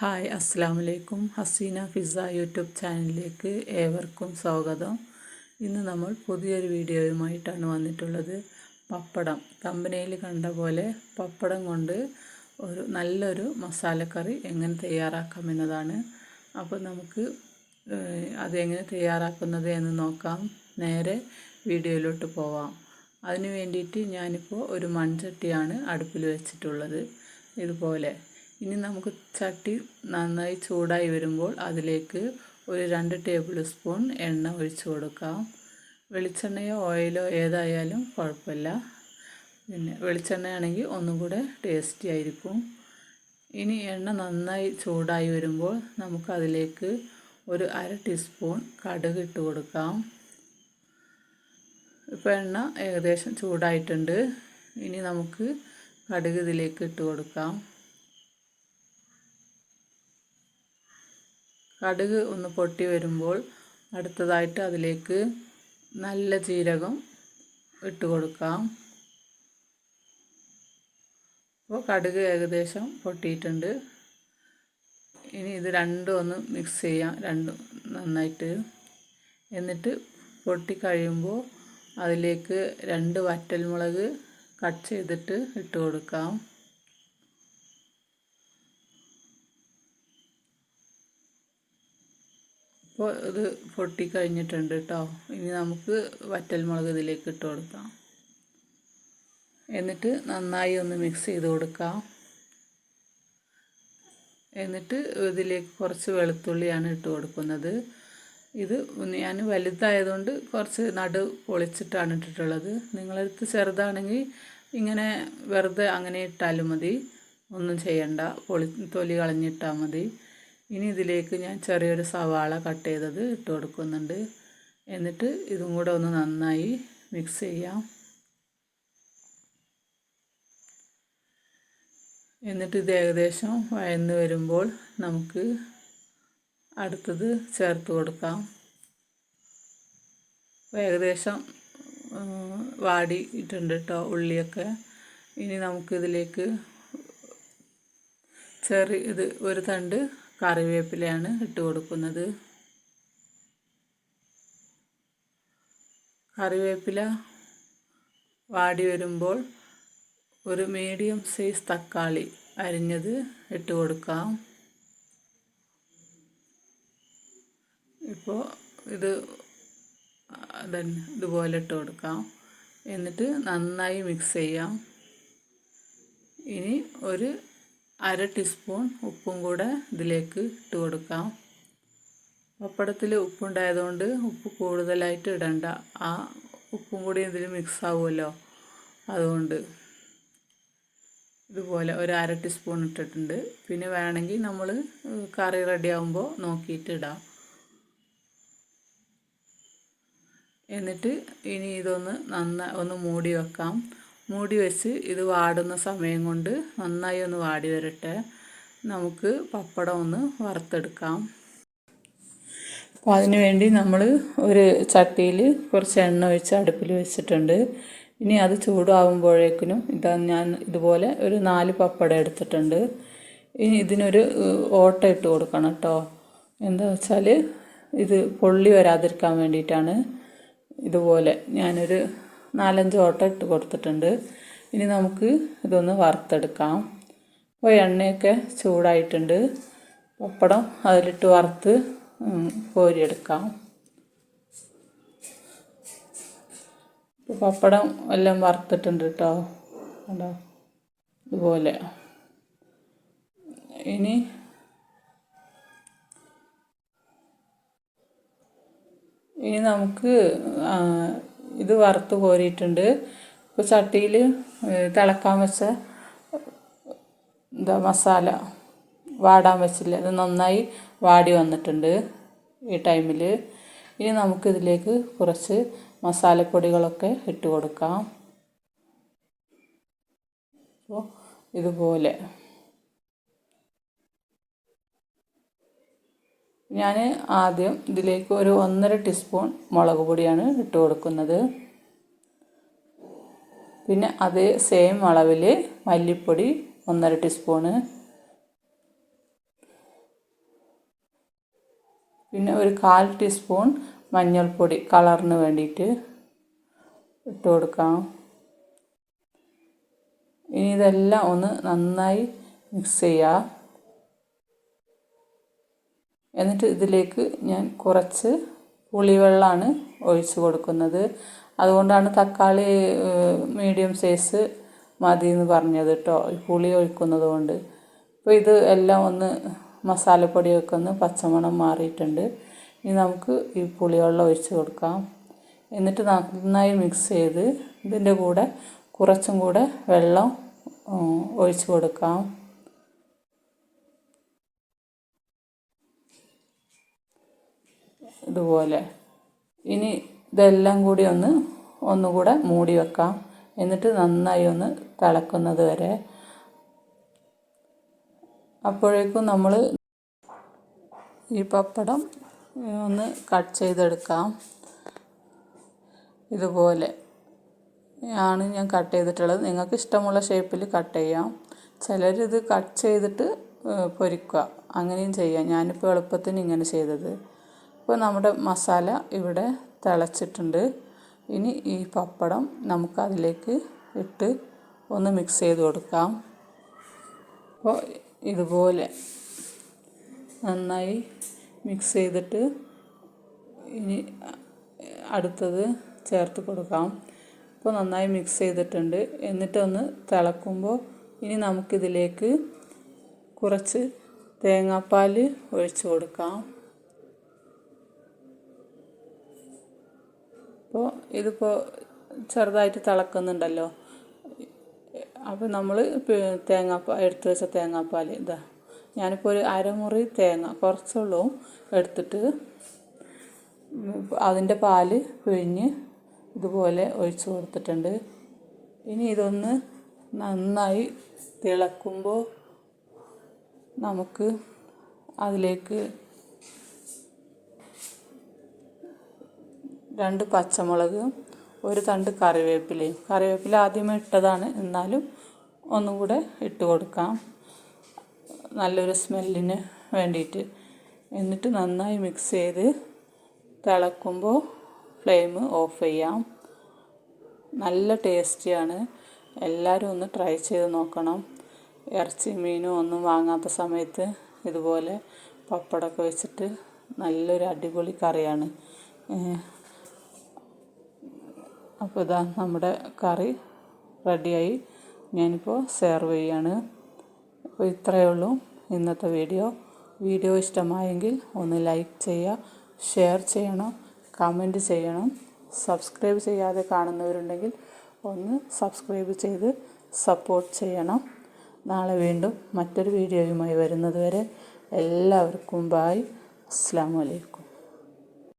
Hi അസ്സാം വലൈക്കും Hasina Fiza YouTube ചാനലിലേക്ക് ഏവർക്കും സ്വാഗതം. ഇന്ന് നമ്മൾ പുതിയൊരു വീഡിയോയുമായിട്ടാണ് വന്നിട്ടുള്ളത്. പപ്പടം. കമ്പനിയിൽ കണ്ട പോലെ പപ്പടം കൊണ്ട് ഒരു നല്ലൊരു മസാലക്കറി എങ്ങനെ തയ്യാറാക്കാം എന്നതാണ്. അപ്പോൾ നമുക്ക് അതെങ്ങനെ തയ്യാറാക്കുന്നത് എന്ന് നോക്കാം. നേരെ വീഡിയോയിലോട്ട് പോവാം. അതിന് വേണ്ടിയിട്ട് ഞാനിപ്പോൾ ഒരു മൺചട്ടിയാണ് അടുപ്പിൽ വെച്ചിട്ടുള്ളത്. ഇതുപോലെ ഇനി നമുക്ക് ചട്ടി നന്നായി ചൂടായി വരുമ്പോൾ അതിലേക്ക് ഒരു രണ്ട് ടേബിൾ സ്പൂൺ എണ്ണ ഒഴിച്ചു കൊടുക്കാം. വെളിച്ചെണ്ണയോ ഓയിലോ ഏതായാലും കുഴപ്പമില്ല. പിന്നെ വെളിച്ചെണ്ണയാണെങ്കിൽ ഒന്നും കൂടെ ടേസ്റ്റി ആയിരിക്കും. ഇനി എണ്ണ നന്നായി ചൂടായി വരുമ്പോൾ നമുക്കതിലേക്ക് ഒരു അര ടീസ്പൂൺ കടുക് ഇട്ട് കൊടുക്കാം. ഇപ്പോൾ എണ്ണ ഏകദേശം ചൂടായിട്ടുണ്ട്. ഇനി നമുക്ക് കടുക് ഇതിലേക്ക് ഇട്ട് കൊടുക്കാം. കടുക് ഒന്ന് പൊട്ടി വരുമ്പോൾ അടുത്തതായിട്ട് അതിലേക്ക് നല്ല ജീരകം ഇട്ട് കൊടുക്കാം. അപ്പോൾ കടുക് ഏകദേശം പൊട്ടിയിട്ടുണ്ട്. ഇനി ഇത് രണ്ടും ഒന്ന് മിക്സ് ചെയ്യാം. രണ്ടും നന്നായിട്ട്. എന്നിട്ട് പൊട്ടി കഴിയുമ്പോൾ അതിലേക്ക് രണ്ട് വറ്റൽമുളക് കട്ട് ചെയ്തിട്ട് ഇട്ട് കൊടുക്കാം. അപ്പോൾ ഇത് പൊട്ടി കഴിഞ്ഞിട്ടുണ്ട് കേട്ടോ ഇനി നമുക്ക് വറ്റൽമുളക് ഇതിലേക്ക് ഇട്ട് കൊടുക്കാം. എന്നിട്ട് നന്നായി ഒന്ന് മിക്സ് ചെയ്ത് കൊടുക്കാം. എന്നിട്ട് ഇതിലേക്ക് കുറച്ച് വെളുത്തുള്ളിയാണ് ഇട്ട് കൊടുക്കുന്നത്. ഇത് ഞാൻ വലുതായതുകൊണ്ട് കുറച്ച് നടു പൊളിച്ചിട്ടാണ് ഇട്ടിട്ടുള്ളത്. നിങ്ങളടുത്ത് ചെറുതാണെങ്കിൽ ഇങ്ങനെ വെറുതെ അങ്ങനെ ഇട്ടാലും മതി. ഒന്നും ചെയ്യണ്ട. പൊളി തൊലി കളഞ്ഞിട്ടാൽ മതി. ഇനി ഇതിലേക്ക് ഞാൻ ചെറിയൊരു സവാള കട്ട് ചെയ്തത് ഇട്ട് കൊടുക്കുന്നുണ്ട്. എന്നിട്ട് ഇതും കൂടെ ഒന്ന് നന്നായി മിക്സ് ചെയ്യാം. എന്നിട്ട് ഇത് ഏകദേശം വയന്ന് വരുമ്പോൾ നമുക്ക് അടുത്തത് ചേർത്ത് കൊടുക്കാം. ഏകദേശം വാടിയിട്ടുണ്ട് കേട്ടോ ഉള്ളിയൊക്കെ. ഇനി നമുക്കിതിലേക്ക് ചെറിയ ഇത് ഒരു തണ്ട് കറിവേപ്പിലയാണ് ഇട്ട് കൊടുക്കുന്നത്. കറിവേപ്പില വാടി വരുമ്പോൾ ഒരു മീഡിയം സൈസ് തക്കാളി അരിഞ്ഞത് ഇട്ട് കൊടുക്കാം. ഇപ്പോൾ ഇത് ഇതുപോലെ ഇട്ട് കൊടുക്കാം. എന്നിട്ട് നന്നായി മിക്സ് ചെയ്യാം. ഇനി ഒരു അര ടീസ്പൂൺ ഉപ്പും കൂടെ ഇതിലേക്ക് ഇട്ട് കൊടുക്കാം. പപ്പടത്തിൽ ഉപ്പുണ്ടായതുകൊണ്ട് ഉപ്പ് കൂടുതലായിട്ട് ഇടണ്ട. ആ ഉപ്പും കൂടി ഇതിൽ മിക്സ് ആവുമല്ലോ. അതുകൊണ്ട് ഇതുപോലെ ഒരു അര ടീസ്പൂൺ ഇട്ടിട്ടുണ്ട്. പിന്നെ വേണമെങ്കിൽ നമ്മൾ കറി റെഡി ആകുമ്പോൾ നോക്കിയിട്ട് ഇടാം. എന്നിട്ട് ഇനി ഇതൊന്ന് നന്നായി ഒന്ന് മൂടി വെക്കാം. മൂടി വെച്ച് ഇത് വാടുന്ന സമയം കൊണ്ട് നന്നായി ഒന്ന് വാടി വരട്ടെ. നമുക്ക് പപ്പടം ഒന്ന് വറുത്തെടുക്കാം. അപ്പോൾ അതിന് വേണ്ടി നമ്മൾ ഒരു ചട്ടിയിൽ കുറച്ച് എണ്ണ ഒഴിച്ച് അടുപ്പിൽ വെച്ചിട്ടുണ്ട്. ഇനി അത് ചൂടാവുമ്പോഴേക്കിനും ഇതാ ഞാൻ ഇതുപോലെ ഒരു നാല് പപ്പടം എടുത്തിട്ടുണ്ട്. ഇനി ഇതിനൊരു ഓട്ട ഇട്ട് കൊടുക്കണം കേട്ടോ എന്താ വെച്ചാൽ ഇത് പൊള്ളി വരാതിരിക്കാൻ വേണ്ടിയിട്ടാണ് ഇതുപോലെ ഞാനൊരു നാലഞ്ച് ഓട്ടം ഇട്ട് കൊടുത്തിട്ടുണ്ട്. ഇനി നമുക്ക് ഇതൊന്ന് വറുത്തെടുക്കാം. അപ്പോൾ എണ്ണയൊക്കെ ചൂടായിട്ടുണ്ട്. പപ്പടം അതിലിട്ട് വറുത്ത് കോരിയെടുക്കാം. പപ്പടം എല്ലാം വറുത്തിട്ടുണ്ട് കേട്ടോ. കണ്ടോ? ഇതുപോലെ. ഇനി ഇനി നമുക്ക് ഇത് വറുത്ത് കോരിയിട്ടുണ്ട്. ഇപ്പോൾ ചട്ടിയിൽ തിളക്കാൻ വെച്ച എന്താ മസാല വാടാൻ വെച്ചില്ല അത് നന്നായി വാടി വന്നിട്ടുണ്ട് ഈ ടൈമിൽ ഇനി നമുക്കിതിലേക്ക് കുറച്ച് മസാലപ്പൊടികളൊക്കെ ഇട്ട് കൊടുക്കാം. അപ്പോൾ ഇതുപോലെ. ഞാൻ ആദ്യം ഇതിലേക്ക് ഒരു ഒന്നര ടീസ്പൂൺ മുളക് പൊടിയാണ് ഇട്ട് കൊടുക്കുന്നത്. പിന്നെ അതേ സെയിം അളവിൽ മല്ലിപ്പൊടി ഒന്നര ടീസ്പൂണ്. പിന്നെ ഒരു കാൽ ടീസ്പൂൺ മഞ്ഞൾപ്പൊടി കളറിന് വേണ്ടിയിട്ട് ഇട്ട് കൊടുക്കാം. ഇനി ഇതെല്ലാം ഒന്ന് നന്നായി മിക്സ് ചെയ്യുക എന്നിട്ട് ഇതിലേക്ക് ഞാൻ കുറച്ച് പുളിവെള്ളമാണ് ഒഴിച്ച് കൊടുക്കുന്നത്. അതുകൊണ്ടാണ് തക്കാളി മീഡിയം സൈസ് മതി എന്ന് പറഞ്ഞത് കേട്ടോ പുളി ഒഴിക്കുന്നത് കൊണ്ട്. അപ്പോൾ ഇത് എല്ലാം ഒന്ന് മസാലപ്പൊടിയൊക്കെ ഒന്ന് പച്ചമണം മാറിയിട്ടുണ്ട്. ഇനി നമുക്ക് ഈ പുളിവെള്ളം ഒഴിച്ച് കൊടുക്കാം. എന്നിട്ട് നന്നായി മിക്സ് ചെയ്ത് ഇതിന്റെ കൂടെ കുറച്ചും കൂടെ വെള്ളം ഒഴിച്ച് കൊടുക്കാം. ഇതുപോലെ. ഇനി ഇതെല്ലാം കൂടി ഒന്ന് ഒന്നുകൂടെ മൂടി വെക്കാം. എന്നിട്ട് നന്നായി ഒന്ന് തിളക്കുന്നത് വരെ. അപ്പോഴേക്കും നമ്മൾ ഈ പപ്പടം ഒന്ന് കട്ട് ചെയ്തെടുക്കാം. ഇതുപോലെ. ആണ് ഞാൻ കട്ട് ചെയ്തിട്ടുള്ളത്. നിങ്ങൾക്ക് ഇഷ്ടമുള്ള ഷേപ്പിൽ കട്ട് ചെയ്യാം. ചിലരിത് കട്ട് ചെയ്തിട്ട് പൊരിക്കുക. അങ്ങനെയും ചെയ്യാം. ഞാനിപ്പോൾ എളുപ്പത്തിന് ഇങ്ങനെ ചെയ്തത്. ഇപ്പോൾ നമ്മുടെ മസാല ഇവിടെ തിളച്ചിട്ടുണ്ട്. ഇനി ഈ പപ്പടം നമുക്കതിലേക്ക് ഇട്ട് ഒന്ന് മിക്സ് ചെയ്ത് കൊടുക്കാം. അപ്പോൾ ഇതുപോലെ നന്നായി മിക്സ് ചെയ്തിട്ട് ഇനി അടുത്തത് ചേർത്ത് കൊടുക്കാം. അപ്പോൾ നന്നായി മിക്സ് ചെയ്തിട്ടുണ്ട്. എന്നിട്ടൊന്ന് തിളക്കുമ്പോൾ ഇനി നമുക്കിതിലേക്ക് കുറച്ച് തേങ്ങാപ്പാൽ ഒഴിച്ച് കൊടുക്കാം. അപ്പോൾ ഇതിപ്പോൾ ചെറുതായിട്ട് തിളക്കുന്നുണ്ടല്ലോ. അപ്പോൾ നമ്മൾ തേങ്ങാപ്പാൽ എടുത്ത് വെച്ച തേങ്ങാപ്പാൽ ഇതാ. ഞാനിപ്പോൾ ഒരു അരമുറി തേങ്ങ കുറച്ചുള്ളൂ എടുത്തിട്ട് അതിന്റെ പാൽ പിഴിഞ്ഞ് ഇതുപോലെ ഒഴിച്ച് കൊടുത്തിട്ടുണ്ട്. ഇനി ഇതൊന്ന് നന്നായി തിളക്കുമ്പോൾ നമുക്ക് അതിലേക്ക് രണ്ട് പച്ചമുളക് ഒരു തണ്ട് കറിവേപ്പിലയും കറിവേപ്പില ആദ്യമേ ഇട്ടതാണ്. എന്നാലും ഒന്നും കൂടെ ഇട്ട് കൊടുക്കാം. നല്ലൊരു സ്മെല്ലിന് വേണ്ടിയിട്ട്. എന്നിട്ട് നന്നായി മിക്സ് ചെയ്ത് തിളക്കുമ്പോൾ ഫ്ലെയിം ഓഫ് ചെയ്യാം. നല്ല ടേസ്റ്റിയാണ് എല്ലാവരും ഒന്ന് ട്രൈ ചെയ്ത് നോക്കണം. ഇറച്ചി മീനും ഒന്നും വാങ്ങാത്ത സമയത്ത് ഇതുപോലെ പപ്പടമൊക്കെ വെച്ചിട്ട് നല്ലൊരു അടിപൊളി കറിയാണ്. അപ്പോൾ ഇതാ നമ്മുടെ കറി റെഡിയായി. ഞാനിപ്പോൾ സെർവ് ചെയ്യാണ്. അപ്പോൾ ഇത്രയേ ഉള്ളൂ ഇന്നത്തെ വീഡിയോ വീഡിയോ ഇഷ്ടമായെങ്കിൽ ഒന്ന് ലൈക്ക് ചെയ്യുക ഷെയർ ചെയ്യണം കമന്റ് ചെയ്യണം. സബ്സ്ക്രൈബ് ചെയ്യാതെ കാണുന്നവരുണ്ടെങ്കിൽ ഒന്ന് സബ്സ്ക്രൈബ് ചെയ്ത് സപ്പോർട്ട് ചെയ്യണം. നാളെ വീണ്ടും മറ്റൊരു വീഡിയോയുമായി വരുന്നതുവരെ എല്ലാവർക്കും ബായ് അസ്സാം വലൈക്കും